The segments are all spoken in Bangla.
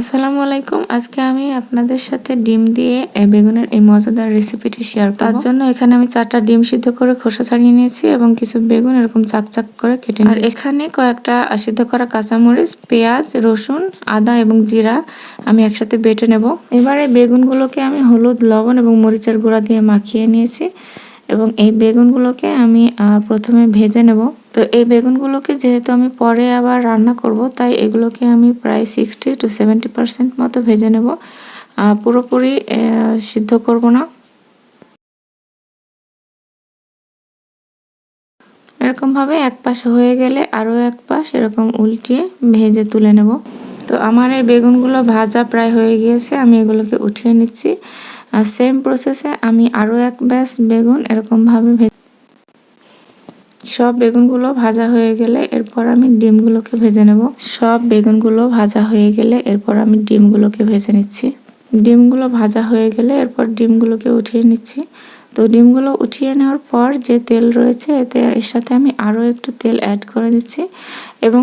আসসালামু আলাইকুম। আজকে আমি আপনাদের সাথে ডিম দিয়ে বেগুনের এই মজাদার রেসিপিটি শেয়ার করব। তার জন্য এখানে আমি চারটা ডিম সিদ্ধ করে খোসা ছাড়িয়ে নিয়েছি এবং কিছু বেগুন এরকম চাক চাক করে কেটে নিয়েছি। আর এখানে কয়েকটা সিদ্ধ করা কাঁচামরিচ পেঁয়াজ রসুন আদা এবং জিরা আমি একসাথে বেটে নেব। এবারে বেগুনগুলোকে আমি হলুদ লবণ এবং মরিচের গুঁড়া দিয়ে মাখিয়ে নিয়েছি এবং এই বেগুনগুলোকে আমি প্রথমে ভেজে নেব। তো এই বেগুনগুলোকে যেহেতু আমি পরে আবার রান্না করব, তাই এগুলোকে আমি প্রায় সিক্সটি টু সেভেন্টি পারসেন্ট মতো ভেজে নেব। পুরোপুরি সিদ্ধ করব না। এরকমভাবে এক পাশ হয়ে গেলে আরও এক পাশ এরকম উল্টিয়ে ভেজে তুলে নেব। তো আমার এই বেগুনগুলো ভাজা প্রায় হয়ে গিয়েছে, আমি এগুলোকে উঠিয়ে নিচ্ছি। আর সেম প্রসেসে আমি আরও এক ব্যাস বেগুন এরকমভাবে ভেজে সব বেগুনগুলো ভাজা হয়ে গেলে এরপর আমি ডিমগুলোকে ভেজে নেব। সব বেগুনগুলো ভাজা হয়ে গেলে এরপর আমি ডিমগুলোকে ভেজে নিচ্ছি। ডিমগুলো ভাজা হয়ে গেলে এরপর ডিমগুলোকে উঠিয়ে নিচ্ছি। তো ডিমগুলো উঠিয়ে নেওয়ার পর যে তেল রয়েছে, এতে এর সাথে আমি আরও একটু তেল অ্যাড করে দিচ্ছি এবং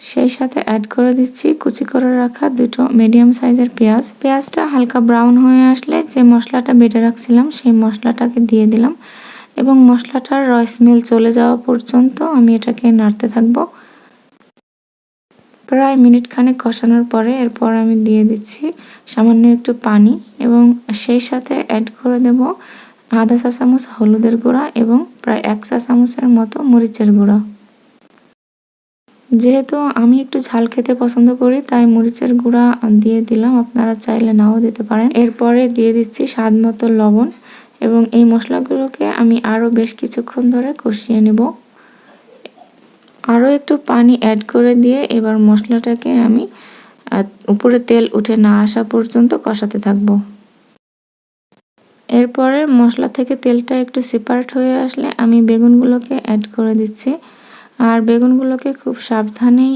সেই সাথে অ্যাড করে দিচ্ছি কুচি করে রাখা দুটো মিডিয়াম সাইজের পেঁয়াজ। পেঁয়াজটা হালকা ব্রাউন হয়ে আসলে যে মশলাটা বেটে রাখছিলাম, সেই মশলাটাকে দিয়ে দিলাম। এবং মশলাটার রয় স্মেল চলে যাওয়া পর্যন্ত আমি এটাকে নাড়তে থাকব। প্রায় মিনিট খানেক কষানোর পরে এরপর আমি দিয়ে দিচ্ছি সামান্য একটু পানি এবং সেই সাথে অ্যাড করে দেব আধা চা চামচ হলুদের গুঁড়া এবং প্রায় এক চা চামচের মতো মরিচের গুঁড়া। যেহেতু আমি একটু ঝাল খেতে পছন্দ করি, তাই মরিচের গুঁড়া দিয়ে দিলাম। আপনারা চাইলে নাও দিতে পারেন। এরপরে দিয়ে দিচ্ছি স্বাদ মতো লবণ। এবং এই মশলাগুলোকে আমি আরও বেশ কিছুক্ষণ ধরে কষিয়ে নেব। আরও একটু পানি অ্যাড করে দিয়ে এবার মশলাটাকে আমি উপরে তেল উঠে না আসা পর্যন্ত কষাতে থাকব। এরপরে মশলা থেকে তেলটা একটু সেপারেট হয়ে আসলে আমি বেগুনগুলোকে অ্যাড করে দিচ্ছি। আর বেগুনগুলোকে খুব সাবধানেই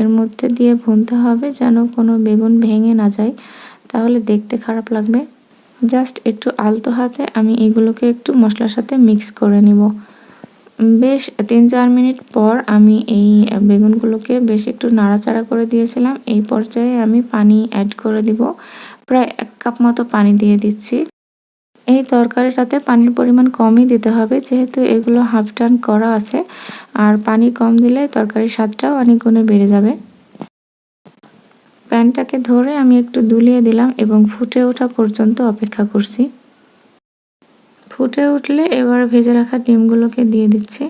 এর মধ্যে দিয়ে ভুনতে হবে যেন কোনো বেগুন ভেঙে না যায়। তাহলে দেখতে খারাপ লাগবে। জাস্ট একটু আলতো হাতে আমি এগুলোকে একটু মশলার সাথে মিক্স করে নিব। বেশ তিন চার মিনিট পর আমি এই বেগুনগুলোকে বেশ একটু নাড়াচাড়া করে দিয়েছিলাম। এই পর্যায়ে আমি পানি অ্যাড করে দিব। প্রায় এক কাপ মতো পানি দিয়ে দিচ্ছি। এই তরকারিটাতে পানির পরিমাণ কমই দিতে হবে, যেহেতু এগুলো হাফ টান করা আছে। আর পানি কম দিলে তরকারির স্বাদটাও অনেক গুণে বেড়ে যাবে। প্যানটাকে ধরে আমি একটু দুলিয়ে দিলাম এবং ফুটে ওঠা পর্যন্ত অপেক্ষা করছি। ফুটে উঠলে এবার ভেজে রাখা ডিমগুলোকে দিয়ে দিচ্ছি।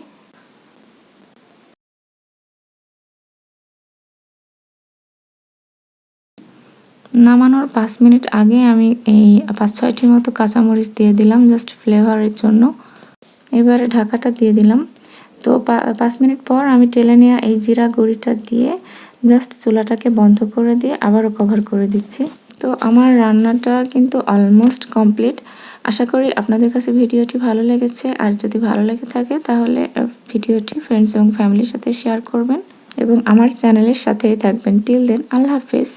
নামানোর পাঁচ মিনিট আগে আমি এই পাঁচ ছয়টি মতো কাঁচামরিচ দিয়ে দিলাম জাস্ট ফ্লেভারের জন্য। এবারে ঢাকাটা দিয়ে দিলাম। তো পাঁচ মিনিট পর আমি টেলে নেওয়া এই জিরা গুঁড়িটা দিয়ে জাস্ট চুলাটাকে বন্ধ করে দিয়ে আবারও কভার করে দিচ্ছি। তো আমার রান্নাটা কিন্তু অলমোস্ট কমপ্লিট আশা করি আপনাদের কাছে ভিডিওটি ভালো লেগেছে। আর যদি ভালো লেগে থাকে তাহলে ভিডিওটি ফ্রেন্ডস এবং ফ্যামিলির সাথে শেয়ার করবেন। এবং আমার চ্যানেলের সাথেই থাকবেন। টিল দেন আল্লাহ হাফেজ।